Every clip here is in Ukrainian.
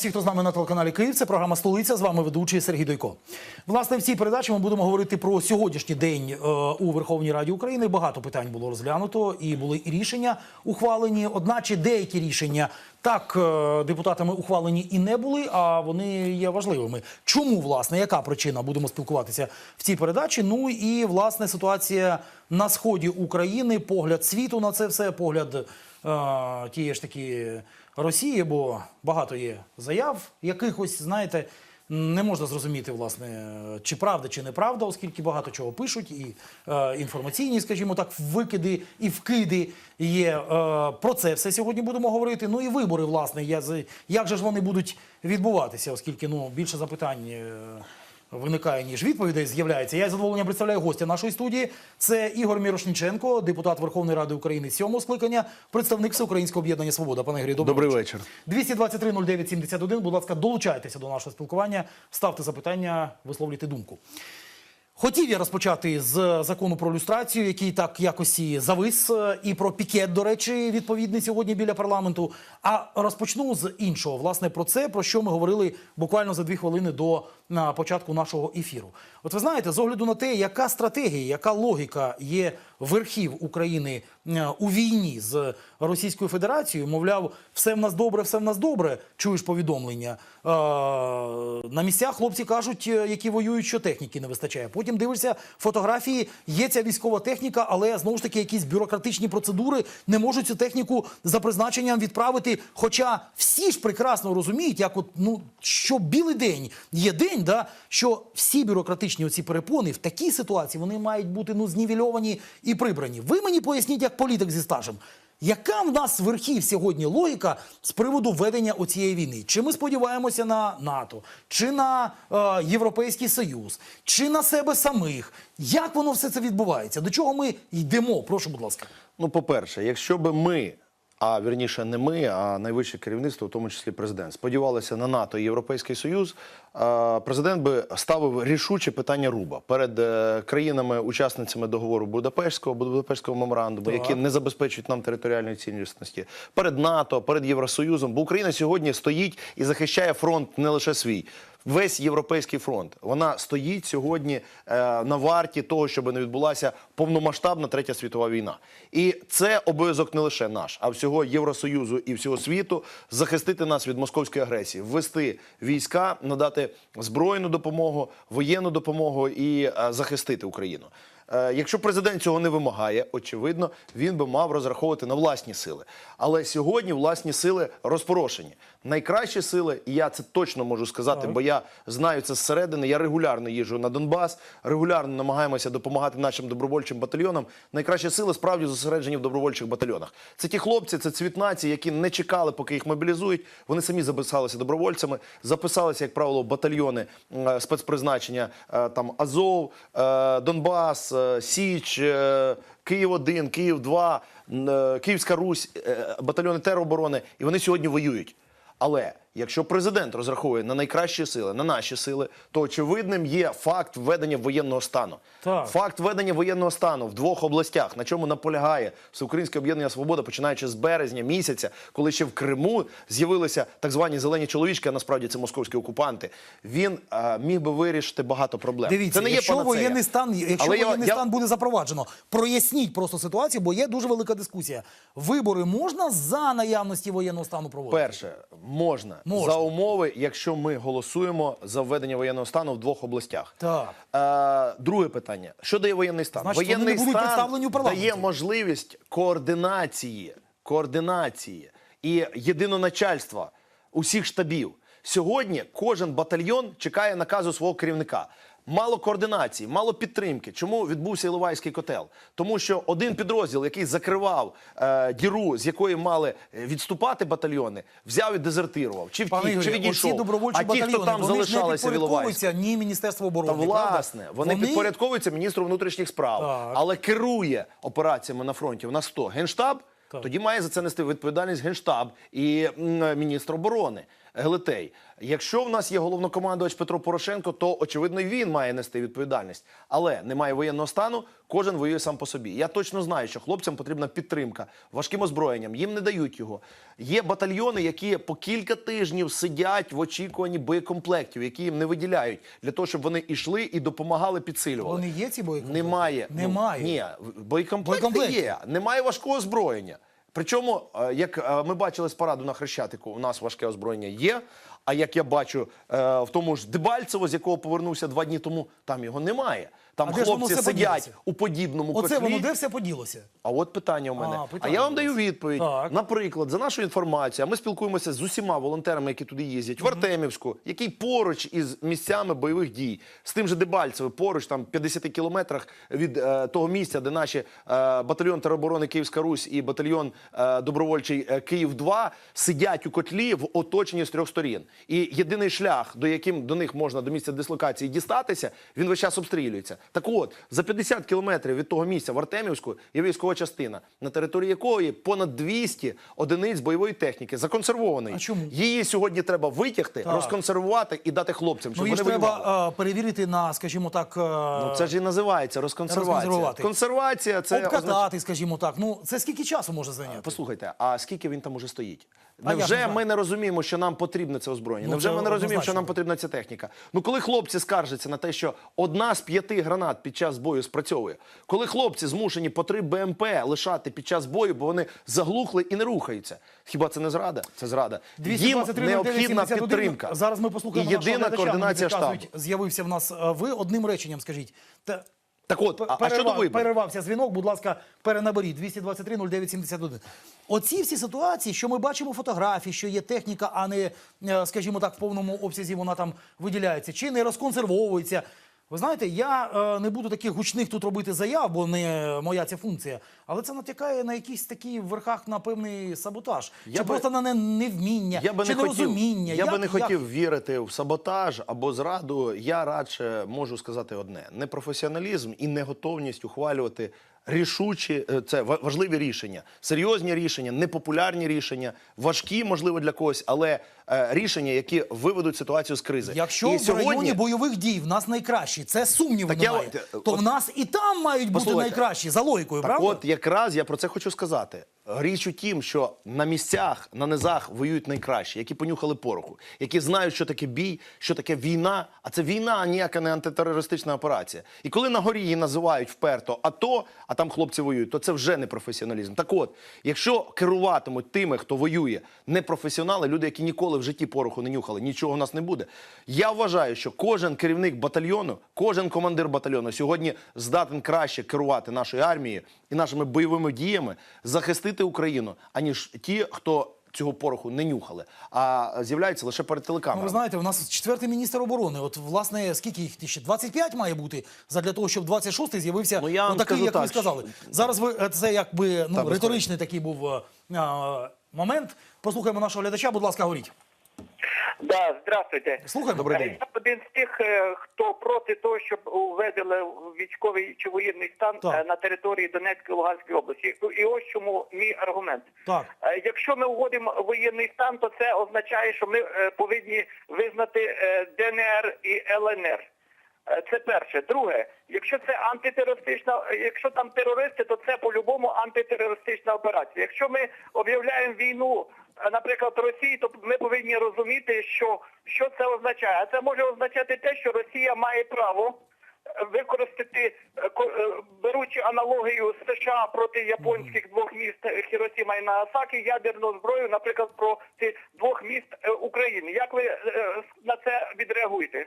Всіх, хто з нами на телеканалі Київ. Це програма Столиця. З вами ведучий Сергій Дойко. Власне, в цій передачі ми будемо говорити про сьогоднішній день е, у Верховній Раді України. Багато питань було розглянуто і були і рішення ухвалені. Одначе деякі рішення так е, депутатами ухвалені і не були, а вони є важливими. Чому власне яка причина? Будемо спілкуватися в цій передачі. Ну і власне ситуація на сході України, погляд світу на це все, погляд тієї ж таки Росії, бо багато є заяв якихось, знаєте. Не можна зрозуміти, власне, чи правда, чи неправда, оскільки багато чого пишуть, і е, інформаційні, скажімо так, викиди і вкиди є. Е, про це все сьогодні будемо говорити. Ну і вибори, власне, я, як же ж вони будуть відбуватися, оскільки ну, більше запитань. Е, виникає, ніж відповідей з'являється. Я із задоволенням представляю гостя нашої студії. Це Ігор Мірошниченко, депутат Верховної Ради України сьомого скликання, представник Всеукраїнського об'єднання Свобода. Пане Грі, добрий, Добрий вечір. 223 09 71. Будь ласка, долучайтеся до нашого спілкування, ставте запитання, висловлюйте думку. Хотів я розпочати з закону про люстрацію, який так якось і завис, е, і про пікет, до речі, відповідний сьогодні біля парламенту. А розпочну з іншого, власне, про це, про що ми говорили буквально за дві хвилини до на початку нашого ефіру. От ви знаєте, з огляду на те, яка стратегія, яка логіка є верхів України у війні з Російською Федерацією, мовляв, все в нас добре, все в нас добре. Чуєш повідомлення. Е, на місцях хлопці кажуть, е, які воюють, що техніки не вистачає. Потім дивишся фотографії, є ця військова техніка, але знову ж таки якісь бюрократичні процедури не можуть цю техніку за призначенням відправити. Хоча всі ж прекрасно розуміють, як от ну що білий день є день, да що всі бюрократичні оці перепони в такій ситуації вони мають бути ну знівельовані і прибрані. Ви мені поясніть, як політик зі стажем. Яка в нас верхів сьогодні логіка з приводу ведення оцієї війни? Чи ми сподіваємося на НАТО, чи на е, Європейський Союз, чи на себе самих? Як воно все це відбувається? До чого ми йдемо? Прошу, будь ласка. Ну, по-перше, якщо би ми, а вірніше не ми, а найвище керівництво, в тому числі президент, сподівалися на НАТО і Європейський Союз, президент би ставив рішуче питання руба перед е, країнами-учасницями договору Будапештського, Будапештського меморандуму, Так. які не забезпечують нам територіальної цілісності, перед НАТО, перед Євросоюзом. Бо Україна сьогодні стоїть і захищає фронт не лише свій. Весь європейський фронт вона стоїть сьогодні е, на варті того, щоб не відбулася повномасштабна третя світова війна. І це обов'язок не лише наш, а всього Євросоюзу і всього світу захистити нас від московської агресії, ввести війська, надати збройну допомогу, воєнну допомогу і е, захистити Україну. Е, Якщо президент цього не вимагає, очевидно, він би мав розраховувати на власні сили. Але сьогодні власні сили розпорошені. Найкращі сили, і я це точно можу сказати, бо я знаю це зсередини. Я регулярно їжджу на Донбас, регулярно намагаємося допомагати нашим добровольчим батальйонам. Найкращі сили справді зосереджені в добровольчих батальйонах. Це ті хлопці, це цвіт нації, які не чекали, поки їх мобілізують. Вони самі записалися добровольцями, записалися, як правило, батальйони е, спецпризначення е, там Азов, Донбас, Січ. е, Київ 1 Київ 2 Київська Русь, е, батальйони тероборони, і вони сьогодні воюють. Але якщо президент розраховує на найкращі сили, на наші сили, то очевидним є факт введення воєнного стану. Так. Факт введення воєнного стану в двох областях, на чому наполягає Всеукраїнське об'єднання Свобода, починаючи з березня місяця, коли ще в Криму з'явилися так звані зелені чоловічки, а насправді це московські окупанти. Він е, міг би вирішити багато проблем. Дивіться, це не є якщо панацея. воєнний стан, якщо Але воєнний я- стан буде запроваджено, проясніть просто ситуацію, бо є дуже велика дискусія. Вибори можна за наявності воєнного стану проводити? Перше, можна, Можна. за умови, якщо ми голосуємо за введення воєнного стану в двох областях. Так. Е, друге питання: що дає воєнний стан? Значить, вони воєнний не будуть представлені у парламенті. дає можливість координації, координації і єдиноначальства усіх штабів. Сьогодні кожен батальйон чекає наказу свого керівника. Мало координації, мало підтримки. Чому відбувся Іловайський котел? Тому що один підрозділ, який закривав е, діру, з якої мали е, відступати батальйони, взяв і дезертирував. Чи втік, Пане чи Ігорі, відійшов. оці добровольчі а ті, батальйони, хто там вони ж не залишалися в Іловайську. підпорядковуються ні Міністерству Та оборони, власне, правда? вони, підпорядковуються міністру внутрішніх справ, Так. але керує операціями на фронті. У нас хто? Генштаб? Так. Тоді має за це нести відповідальність генштаб і м, міністр оборони. Глитей. Якщо в нас є головнокомандувач Петро Порошенко, то очевидно він має нести відповідальність. Але немає воєнного стану, кожен воює сам по собі. Я точно знаю, що хлопцям потрібна підтримка важким озброєнням. Їм не дають його. Є батальйони, які по кілька тижнів сидять в очікуванні боєкомплектів, які їм не виділяють для того, щоб вони йшли і допомагали підсилювали. Вони є ці боєкомплекти? Немає. Немає. Ну, ні, боєкомплекти Боєкомплекти. є. Немає важкого озброєння. Причому, е, як е, ми бачили з параду на Хрещатику, у нас важке озброєння є. А як я бачу е, в тому ж Дебальцево, з якого повернувся два дні тому, там його немає. Там А хлопці сидять поділося? у подібному Оце котлі. воно де все поділося? А от питання у мене. А, А, я вам даю відповідь. Так. Наприклад, за нашу інформацію, ми спілкуємося з усіма волонтерами, які туди їздять, в Артемівську, який поруч із місцями бойових дій, з тим же Дебальцеве, поруч там 50 кілометрах від е, того місця, де наші е, батальйон тероборони Київська Русь і батальйон е, добровольчий е, Київ 2 сидять у котлі в оточенні з трьох сторін. І єдиний шлях, до яким до них можна до місця дислокації дістатися, він весь час обстрілюється. Так от, за 50 кілометрів від того місця в Артемівську є військова частина, на території якої понад 200 одиниць бойової техніки законсервованої. А чому? Її сьогодні треба витягти, Так. розконсервувати і дати хлопцям, щоб Ну, вони треба е, перевірити на, скажімо так, е, Ну, це ж і називається розконсервація. Розконсервувати. Консервація це обкатати, означає- скажімо так. Ну, це скільки часу може зайняти? Послухайте, а скільки він там уже стоїть? Невже ми не розуміємо, що нам потрібне це озброєння? Ну, Невже це ми не розуміємо, що нам потрібна ця техніка? Ну, коли хлопці скаржаться на те, що одна з п'яти гранат під час бою спрацьовує, коли хлопці змушені по три БМП лишати під час бою, бо вони заглухли і не рухаються. Хіба це не зрада? Це зрада. Їм необхідна підтримка. Зараз ми послухаємо і єдина глядача. координація штабу. З'явився в нас е, ви одним реченням, скажіть. Та, Так от, а, а перерва- щодо виборів? перервався дзвінок, будь ласка, перенаберіть 223 09 71. Оці всі ситуації, що ми бачимо фотографії, що є техніка, а не, е, скажімо так, в повному обсязі вона там виділяється, чи не розконсервовується. Ви знаєте, я е, не буду таких гучних тут робити заяв, бо не моя ця функція. Але це натякає на якийсь такий в верхах на певний саботаж. Я чи би- просто на не- невміння, Я би чи не нерозуміння. я би не як- хотів вірити в саботаж або зраду. Я радше можу сказати одне: непрофесіоналізм і неготовність ухвалювати рішучі е, це ва- важливі рішення, серйозні рішення, непопулярні рішення, важкі, можливо, для когось, але рішення, які виведуть ситуацію з кризи. Якщо і в районі бойових дій в нас найкращі, це сумніву Так немає, от- то от- в нас і там мають бути Послухайте. найкращі за логікою, Так правда? от якраз я про це хочу сказати. Річ у тім, що на місцях, на низах воюють найкращі, які понюхали пороху, які знають, що таке бій, що таке війна. А це війна, а ніяка не антитерористична операція. І коли на горі її називають вперто АТО, а там хлопці воюють, то це вже не професіоналізм. Так от, якщо керуватимуть тими, хто воює, не професіонали, люди, які ніколи в житті пороху не нюхали, нічого в нас не буде. Я вважаю, що кожен керівник батальйону, кожен командир батальйону сьогодні здатен краще керувати нашою армією і нашими бойовими діями, захистити Україну, аніж ті, хто цього пороху не нюхали, а з'являються лише перед Ну, ви знаєте, у нас четвертий міністр оборони. От власне, скільки їх ще 25 має бути задля того, щоб 26-й з'явився Ну, я такий, як ви так, сказали. Зараз ви е, це якби ну риторичний такий був е, е, момент. Послухаємо нашого глядача. Будь ласка, говоріть. Да, здравствуйте. Слухаємо. Добрий Е, день. Я один з тих, е, хто проти того, щоб введили військовий чи воєнний стан Так. е, на території Донецької Луганської області. І ось чому мій аргумент. Так. Е, Якщо ми вводимо воєнний стан, то це означає, що ми е, повинні визнати е, ДНР і ЛНР. Е, Це перше. Друге, якщо це антитерористична, е, якщо там терористи, то це по-любому антитерористична операція. Якщо ми об'являємо війну, е, наприклад, Росії, то ми повинні розуміти, що, що це означає. А це може означати те, що Росія має право е, використати, е, е, беручи аналогію США проти японських двох міст Хіросіма і Нагасакі, ядерну зброю, наприклад, проти двох міст України. Як ви на це відреагуєте?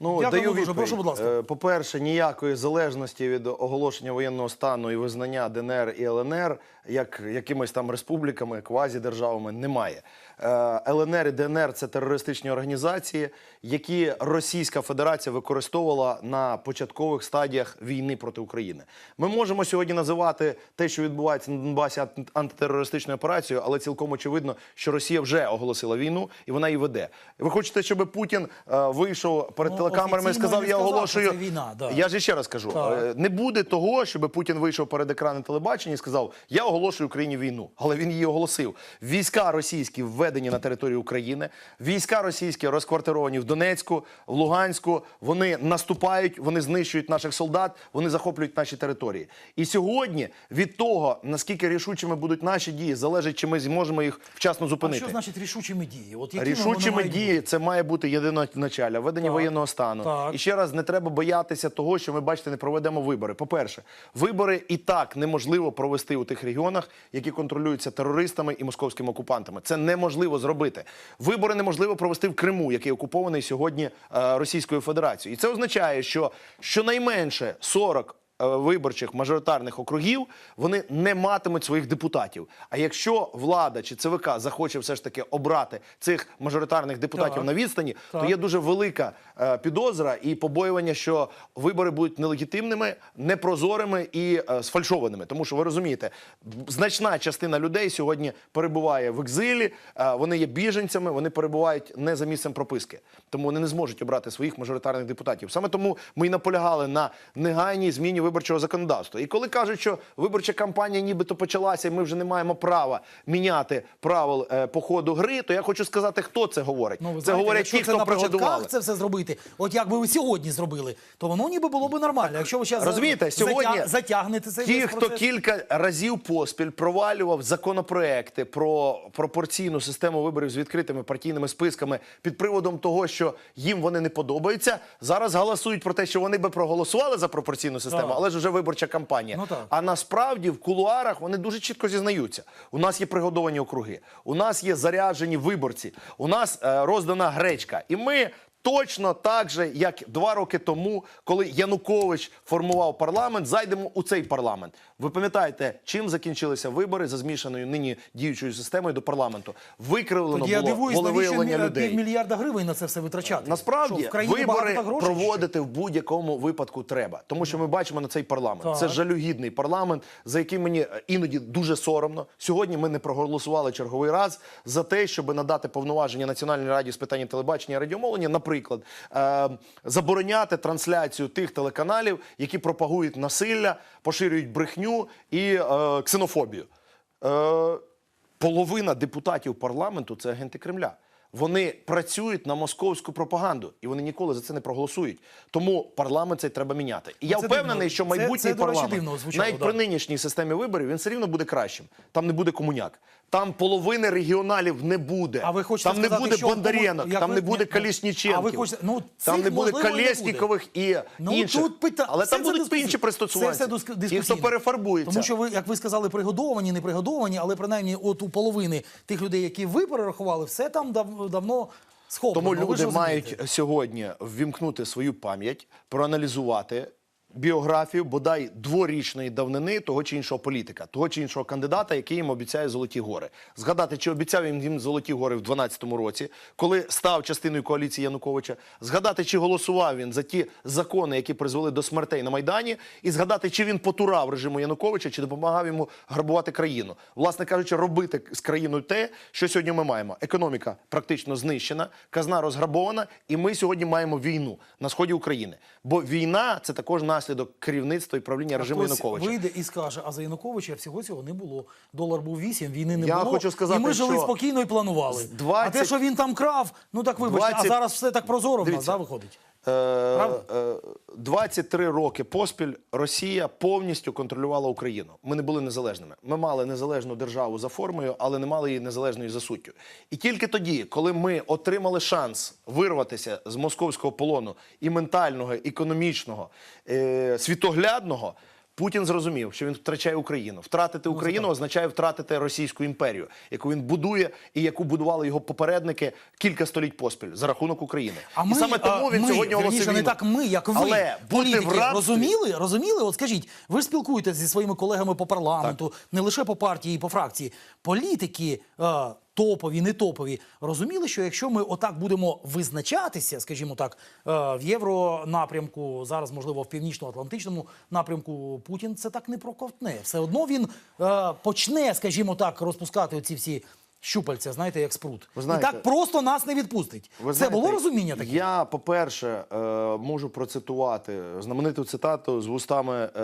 Ну, Дякую даю дуже. відповідь. Прошу, будь ласка. По-перше, ніякої залежності від оголошення воєнного стану і визнання ДНР і ЛНР як якимись там республіками, квазідержавами немає. Е, ЛНР і ДНР це терористичні організації, які Російська Федерація використовувала на початкових стадіях війни проти України. Ми можемо сьогодні називати те, що відбувається на Донбасі анти- антитерористичною операцією, але цілком очевидно, що Росія вже оголосила війну і вона її веде. Ви хочете, щоб Путін е, вийшов перед Ну, телекамерами і сказав: Я оголошую війна, да. Я ж ще раз кажу: Так. е, не буде того, щоб Путін вийшов перед екраном телебачення і сказав: Я оголошує Україні війну, але він її оголосив. Війська російські введені на територію України, війська російські розквартировані в Донецьку, в Луганську. Вони наступають, вони знищують наших солдат, вони захоплюють наші території. І сьогодні від того, наскільки рішучими будуть наші дії, залежить, чи ми зможемо їх вчасно А зупинити. що значить рішучими дії? От вони Рішучими дії це має бути єдиноначаля, введення Так, воєнного стану. так. І ще раз не треба боятися того, що ми бачите, не проведемо вибори. По-перше, вибори і так неможливо провести у тих регіонах, які контролюються терористами і московськими окупантами. Це неможливо зробити. Вибори неможливо провести в Криму, який окупований сьогодні е, Російською Федерацією. І це означає, що щонайменше 40 е, виборчих мажоритарних округів вони не матимуть своїх депутатів. А якщо влада чи ЦВК захоче все ж таки обрати цих мажоритарних депутатів Так. на відстані, Так. то є дуже велика е, підозра і побоювання, що вибори будуть нелегітимними, непрозорими і е, сфальшованими. Тому що ви розумієте, значна частина людей сьогодні перебуває в екзилі, е, вони є біженцями, вони перебувають не за місцем прописки, тому вони не зможуть обрати своїх мажоритарних депутатів. Саме тому ми й наполягали на негайній зміні виборчого законодавства. І коли кажуть, що виборча кампанія нібито почалася, і ми вже не маємо права міняти правил е, по ходу гри, то я хочу сказати, хто це говорить. Ну, ви це знаєте, говорять якщо ті, це хто на це все зробити. От як би ви сьогодні зробили, то воно ніби було б нормально. Якщо ви зараз Розумієте, сьогодні затягнете цей Ті, весь хто процес. кілька разів поспіль провалював законопроекти про пропорційну систему виборів з відкритими партійними списками під приводом того, що їм вони не подобаються, зараз голосують про те, що вони би проголосували за пропорційну систему, Так. Але ж вже виборча кампанія. Ну, так. А насправді в кулуарах вони дуже чітко зізнаються. У нас є пригодовані округи, у нас є заряджені виборці, у нас е, роздана гречка, і ми. Точно так же, як два роки тому, коли Янукович формував парламент, зайдемо у цей парламент. Ви пам'ятаєте, чим закінчилися вибори за змішаною нині діючою системою до парламенту? Викривлено Тоді я було волевиявлення людей. півмільярда гривень на це все витрачати? Насправді Що, в вибори грошей, чи що? проводити в будь-якому випадку треба, тому що ми бачимо на цей парламент. Так. Це жалюгідний парламент, за яким мені е, іноді дуже соромно. Сьогодні ми не проголосували черговий раз за те, щоб надати повноваження Національній раді з питань телебачення і радіомовлення, наприклад, е- забороняти трансляцію тих телеканалів, які пропагують насилля, поширюють брехню і е- ксенофобію. Е- половина депутатів парламенту це агенти Кремля. Вони працюють на московську пропаганду, і вони ніколи за це не проголосують. Тому парламент цей треба міняти. І я це впевнений, дивно. що майбутній це, речі, парламент дивно звучало, навіть да. при нинішній системі виборів він все рівно буде кращим. Там не буде комуняк, там половини регіоналів не буде. А ви хочете там не сказати, буде що Бондаренок, як там ви- не буде ні, Калішніченків. а ви хочете- ну, там цих, не буде можливо, і не Колєснікових і Ну, інших. тут пита... Але це там все будуть дискусійно. інші пристосуванці. Це все диск- Ті, хто дискусійно. перефарбується. Тому що ви, як ви сказали, пригодовані, не пригодовані, але принаймні от у половини тих людей, які ви перерахували, все там дав, давно схоплено. Тому Ви ж люди розумієте. мають сьогодні ввімкнути свою пам'ять, проаналізувати біографію бодай дворічної давнини того чи іншого політика, того чи іншого кандидата, який їм обіцяє золоті гори. Згадати, чи обіцяв він їм золоті гори в 2012 році, коли став частиною коаліції Януковича. Згадати, чи голосував він за ті закони, які призвели до смертей на майдані, і згадати, чи він потурав режиму Януковича, чи допомагав йому грабувати країну. Власне кажучи, робити з країною те, що сьогодні ми маємо. Економіка практично знищена, казна розграбована, і ми сьогодні маємо війну на сході України. Бо війна це також наслідок керівництва і правління режиму Хтось Януковича. вийде і скаже, а за Януковича всього цього не було. Долар був 8, війни не Я було. хочу сказати, і ми жили що спокійно і планували. з 20 А те, що він там крав, ну так вибачте, 20 а зараз все так прозоро в нас, да, виходить. Е, Правда? е, 23 роки поспіль Росія повністю контролювала Україну. Ми не були незалежними. Ми мали незалежну державу за формою, але не мали її незалежною за суттю. І тільки тоді, коли ми отримали шанс вирватися з московського полону і ментального, економічного, е, світоглядного. Путін зрозумів, що він втрачає Україну. Втратити Україну означає втратити Російську імперію, яку він будує і яку будували його попередники кілька століть поспіль за рахунок України. А і ми, саме тому він ми, сьогодні оголосив не так ми, як ви, Але бути в рабстві... розуміли? Розуміли? От скажіть, ви ж спілкуєтеся зі своїми колегами по парламенту, не лише по партії і по фракції. Політики е, топові, не топові, розуміли, що якщо ми отак будемо визначатися, скажімо так, е, в євронапрямку, зараз, можливо, в північно-атлантичному напрямку, Путін це так не проковтне. Все одно він е, почне, скажімо так, розпускати оці всі щупальця, знаєте, як спрут. Ви знаєте- І так просто нас не відпустить. Ви Це знаєте, було розуміння таке? Я, по-перше, е, можу процитувати знамениту цитату з вустами е,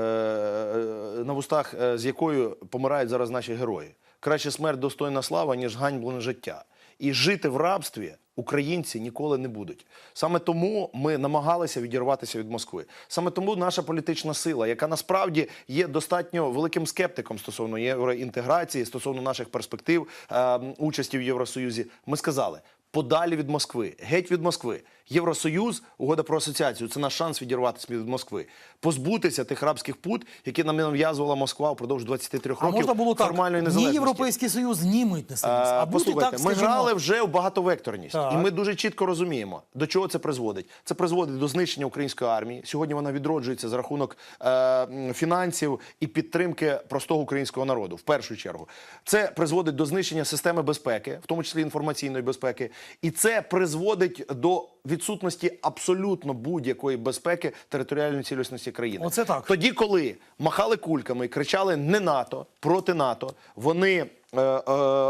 на вустах, з якою помирають зараз наші герої. Краще смерть достойна слава, ніж ганьблене життя. І жити в рабстві українці ніколи не будуть. Саме тому ми намагалися відірватися від Москви. Саме тому наша політична сила, яка насправді є достатньо великим скептиком стосовно євроінтеграції, стосовно наших перспектив е, участі в Євросоюзі, ми сказали. Подалі від Москви, геть від Москви. Євросоюз, угода про асоціацію це наш шанс відірватися від Москви, позбутися тих рабських пут, які нам нав'язувала Москва впродовж 23 А років можна було так, формальної ні. Європейський Союз, ні митний союз. Е, А бути Послухайте, так, ми скажімо, грали вже в багатовекторність, Так. і ми дуже чітко розуміємо, до чого це призводить. Це призводить до знищення української армії. Сьогодні вона відроджується за рахунок е, фінансів і підтримки простого українського народу. В першу чергу, це призводить до знищення системи безпеки, в тому числі інформаційної безпеки, і це призводить до відсутності абсолютно будь-якої безпеки територіальної цілісності країни. Оце так. Тоді, коли махали кульками і кричали не НАТО проти НАТО, вони е, е,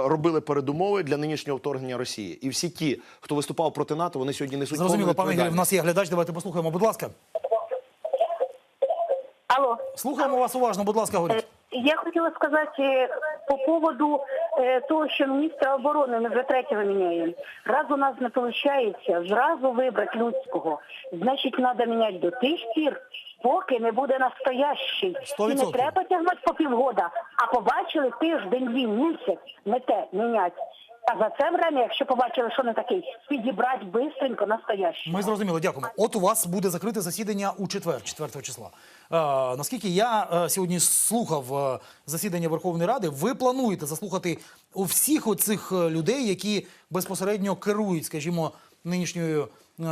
робили передумови для нинішнього вторгнення Росії. І всі ті, хто виступав проти НАТО, вони сьогодні несуть Зрозуміло, пане Ігорі, в нас є глядач, давайте послухаємо, будь ласка. Алло, Слухаємо вас уважно, будь ласка, Е, говоріть. я хотіла сказати е, по поводу е, того, що міністра оборони ми вже третього міняємо. Раз у нас не виходить зразу вибрати людського, значить треба міняти до тих пір, поки не буде настоящий. Сто І не треба тягнути по півгода, а побачили тиждень, дві місяць, не те міняти. А за це время, якщо побачили, що не такий, підібрати бистренько настоящий. Ми зрозуміли, дякуємо. От у вас буде закрите засідання у четвер, 4 числа. Е, наскільки я е, сьогодні слухав е, засідання Верховної Ради, ви плануєте заслухати у всіх оцих е, людей, які безпосередньо керують, скажімо, нинішньою е,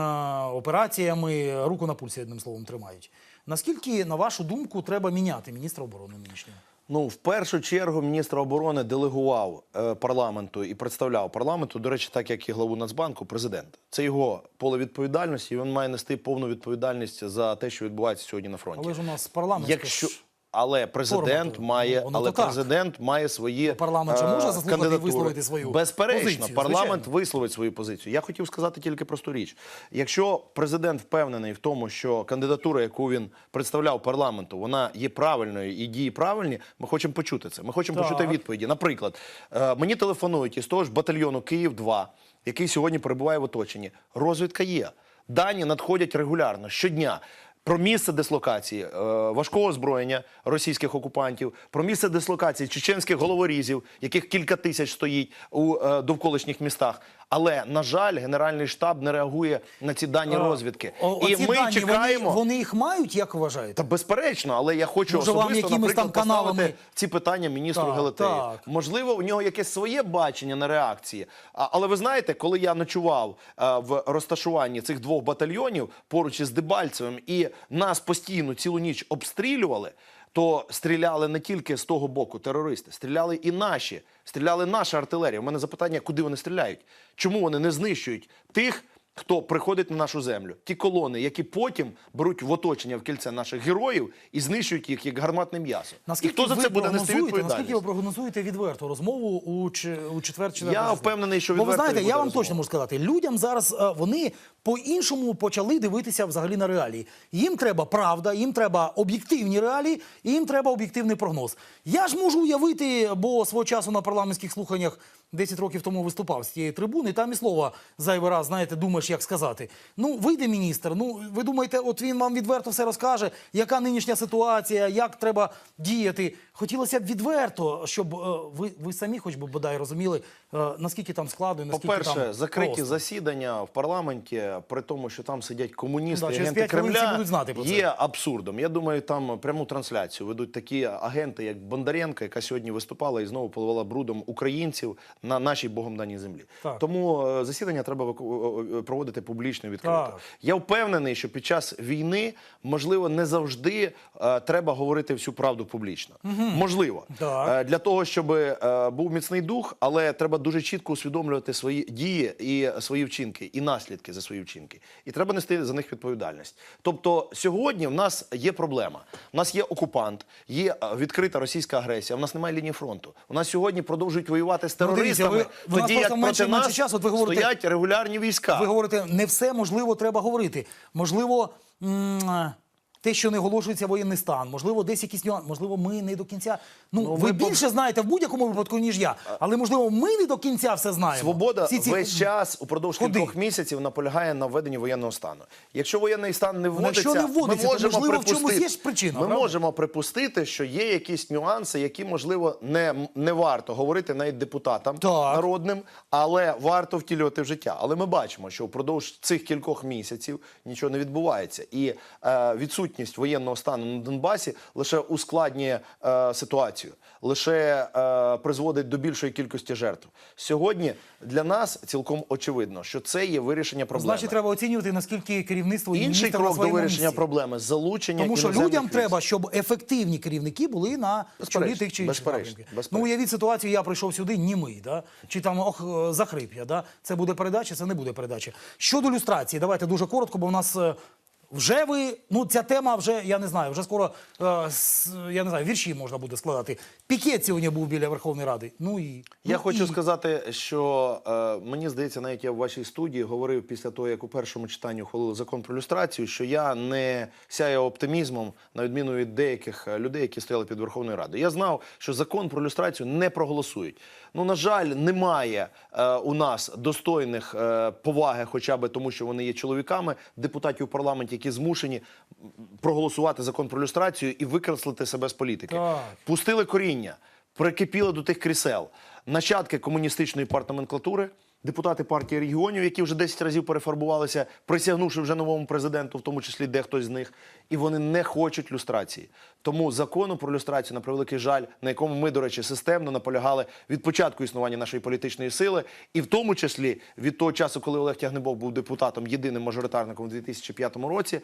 операціями, руку на пульсі, одним словом, тримають. Наскільки, на вашу думку, треба міняти міністра оборони нинішнього? Ну, в першу чергу, міністр оборони делегував е, парламенту і представляв парламенту, до речі, так як і главу Нацбанку, президент. Це його поле відповідальності, і він має нести повну відповідальність за те, що відбувається сьогодні на фронті. Але ж у нас парламент. Якщо але президент Форма, має, ну, воно але то так. президент має свої парламент же може е, заслухати і кандидатури. висловити свою безперечно. позицію, парламент звичайно. висловить свою позицію. Я хотів сказати тільки просту річ: якщо президент впевнений в тому, що кандидатура, яку він представляв парламенту, вона є правильною і дії правильні, ми хочемо почути це. Ми хочемо Так. почути відповіді. Наприклад, е, мені телефонують із того ж батальйону Київ 2 який сьогодні перебуває в оточенні. Розвідка є. Дані надходять регулярно щодня. Про місце дислокації е, важкого озброєння російських окупантів, про місце дислокації чеченських головорізів, яких кілька тисяч стоїть у е, довколишніх містах. Але на жаль, генеральний штаб не реагує на ці дані розвідки. О- І ми дані, чекаємо. Вони, вони їх мають, як вважаєте? Та безперечно, але я хочу Може, особисто, якимись наприклад, там каналами- поставити ці питання міністру Так. Можливо, у нього якесь своє бачення на реакції. А, але ви знаєте, коли я ночував е, в розташуванні цих двох батальйонів поруч із Дебальцевим, і нас постійно цілу ніч обстрілювали. То стріляли не тільки з того боку терористи, стріляли і наші, стріляли наша артилерія. У мене запитання, куди вони стріляють? Чому вони не знищують тих, хто приходить на нашу землю? Ті колони, які потім беруть в оточення в кільце наших героїв і знищують їх як гарматне м'ясо. І хто за це буде нести відповідальність? Наскільки ви прогнозуєте відверту розмову у, у четвер чи Я впевнений, що Бо ви знаєте, я вам розмова. точно можу сказати, людям зараз е, вони по-іншому почали дивитися взагалі на реалії. Їм треба правда, їм треба об'єктивні реалії, і їм треба об'єктивний прогноз. Я ж можу уявити, бо свого часу на парламентських слуханнях 10 років тому виступав з цієї трибуни, там і слова зайвий раз, знаєте, думаєш, як сказати. Ну, вийде міністр. Ну, ви думаєте, от він вам відверто все розкаже, яка нинішня ситуація, як треба діяти. Хотілося б відверто, щоб е, ви, ви самі, хоч би бодай розуміли, е, наскільки там складно, і наскільки По-перше, там закриті просто. засідання в парламенті, при тому, що там сидять комуністи, Да, і через агенти п'ять хвилин всі Кремля, будуть знати про це. є абсурдом. Я думаю, там пряму трансляцію ведуть такі агенти, як Бондаренко, яка сьогодні виступала і знову поливала брудом українців на нашій богом даній землі. Так. Тому е, засідання треба проводити публічно відкрито. Так. Я впевнений, що під час війни можливо не завжди е, треба говорити всю правду публічно. Можливо, Так. Е, для того, щоб був міцний дух, але треба дуже чітко усвідомлювати свої дії і свої вчинки, і наслідки за свої вчинки. І треба нести за них відповідальність. Тобто, сьогодні в нас є проблема. У нас є окупант, є відкрита російська агресія. У нас немає лінії фронту. У нас сьогодні продовжують воювати з Ну, дивіться, ви- в тоді як менше проти менше нас час, От ви говорите- стоять регулярні війська. Ви говорите, не все можливо треба говорити. Можливо, м, те, що не оголошується воєнний стан, можливо, десь якісь нюанси, можливо, ми не до кінця. Ну, Ну, ви по- більше знаєте в будь-якому випадку, ніж я. Але можливо, ми не до кінця все знаємо. Свобода Всі ці- весь час упродовж Ходи. кількох місяців наполягає на введенні воєнного стану. Якщо воєнний стан не вводиться, не вводиться, ми то, можемо можливо, в чомусь припустити, є причина, Ми правда? можемо припустити, що є якісь нюанси, які можливо не, не варто говорити навіть депутатам Так. народним, але варто втілювати в життя. Але ми бачимо, що впродовж цих кількох місяців нічого не відбувається, і е, відсутність воєнного стану на Донбасі лише ускладнює е, ситуацію, лише е, призводить до більшої кількості жертв. Сьогодні для нас цілком очевидно, що це є вирішення проблеми. Значить, треба оцінювати, наскільки керівництво і Інший крок до вирішення місці. проблеми залучення Тому що людям військ. треба, щоб ефективні керівники були на чолі тих чи інших напрямків. Ну, уявіть ситуацію, я прийшов сюди німий, да? чи там ох, е, захрип я, да? це буде передача, це не буде передача. Щодо люстрації, давайте дуже коротко, бо в нас е, вже ви, ну ця тема вже, я не знаю, вже скоро, е, с- я не знаю, вірші можна буде складати. Пікет сьогодні був біля Верховної Ради. Ну і Я ну, хочу і... сказати, що е, мені здається, навіть я в вашій студії говорив після того, як у першому читанні ухвалили закон про люстрацію, що я не сяю оптимізмом на відміну від деяких е, людей, які стояли під Верховною Радою. Я знав, що закон про люстрацію не проголосують. Ну на жаль, немає е, у нас достойних е, поваги, хоча б тому, що вони є чоловіками, депутатів парламенті, які змушені проголосувати закон про люстрацію і викреслити себе з політики. Так. Пустили коріння, прикипіли до тих крісел. Нащадки комуністичної партноменклатури, депутати партії регіонів, які вже 10 разів перефарбувалися, присягнувши вже новому президенту, в тому числі дехтось з них, і вони не хочуть люстрації. Тому закону про люстрацію, на превеликий жаль, на якому ми, до речі, системно наполягали від початку існування нашої політичної сили, і в тому числі від того часу, коли Олег Тягнебок був депутатом єдиним мажоритарником у 2005 році.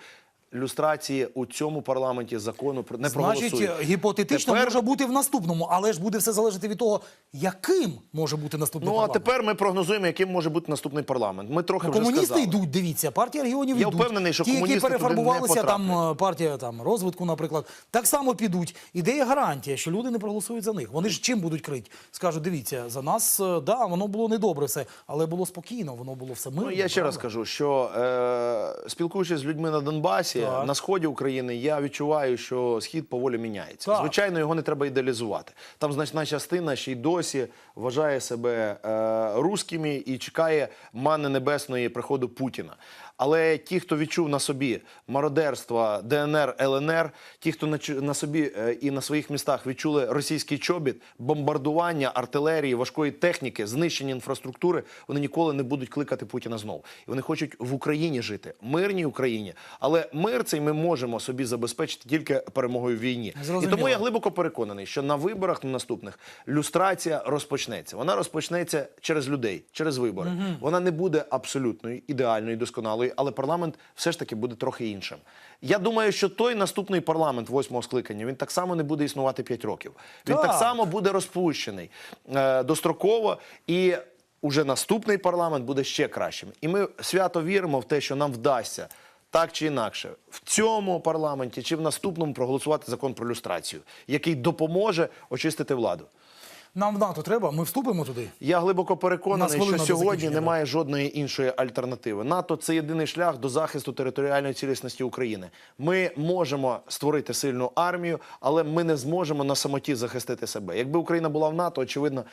Люстрації у цьому парламенті закону не проголосують. Значить, гіпотетично Тепер- може бути в наступному, але ж буде все залежати від того, яким може бути наступний Ну а тепер ми прогнозуємо, яким може бути наступний парламент. Ми трохи Ну, вже комуністи сказали. йдуть, дивіться, партія регіонів Я йдуть. впевнений, що Ті, які комуністи туди не перефарбувалися, там е, партія там розвитку, наприклад, так само підуть. Ідея гарантія, що люди не проголосують за них. Вони ж чим будуть крити? Скажуть, дивіться, за нас е, да, воно було недобре все, але було спокійно, воно було все мирно. Ну, я ще раз кажу, що е, спілкуючись з людьми на Донбасі, Так. на сході України, я відчуваю, що схід поволі міняється. Так. Звичайно, його не треба ідеалізувати. Там значна частина ще й досі вважає себе е, рускими і чекає мани небесної приходу Путіна. Але ті, хто відчув на собі мародерство ДНР, ЛНР, ті, хто на, собі е, і на своїх містах відчули російський чобіт, бомбардування артилерії, важкої техніки, знищення інфраструктури, вони ніколи не будуть кликати Путіна знову. І вони хочуть в Україні жити, мирній Україні. Але мир цей ми можемо собі забезпечити тільки перемогою в війні. Зрозуміло. І тому я глибоко переконаний, що на виборах на наступних люстрація розпочнеться. Вона розпочнеться через людей, через вибори. Вона не буде абсолютною, ідеальною, досконалою, але парламент все ж таки буде трохи іншим. Я думаю, що той наступний парламент восьмого скликання він так само не буде існувати 5 років. Він так, Так. само буде розпущений е, достроково і. Уже наступний парламент буде ще кращим. І ми свято віримо в те, що нам вдасться так чи інакше в цьому парламенті чи в наступному проголосувати закон про люстрацію, який допоможе очистити владу. Нам в НАТО треба, ми вступимо туди. Я глибоко переконаний, що сьогодні немає жодної іншої альтернативи. НАТО це єдиний шлях до захисту територіальної цілісності України. Ми можемо створити сильну армію, але ми не зможемо на самоті захистити себе. Якби Україна була в НАТО, очевидно,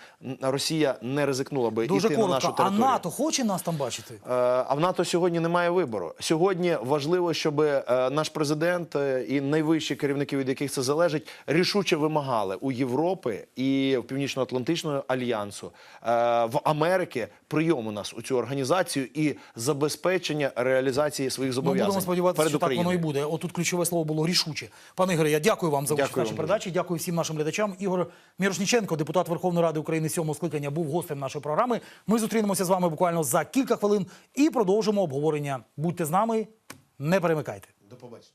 Росія не ризикнула би Дуже йти на нашу коротко. А. НАТО хоче нас там бачити? Е, А в НАТО сьогодні немає вибору. Сьогодні важливо, щоб е, наш президент е, і найвищі керівники, від яких це залежить, рішуче вимагали у Європи і в Північно-Атлантичного альянсу е, в Америки прийом у нас у цю організацію і забезпечення реалізації своїх Ми будемо сподіватися, перед що так воно і буде. Отут ключове слово було рішуче. Пане Ігоре, я дякую вам за участь в нашій передачі. Дякую всім нашим глядачам. Ігор Мірошніченко, депутат Верховної Ради України сьомого скликання, був гостем нашої програми. Ми зустрінемося з вами буквально за кілька хвилин і продовжимо обговорення. Будьте з нами, не перемикайте. До побачення.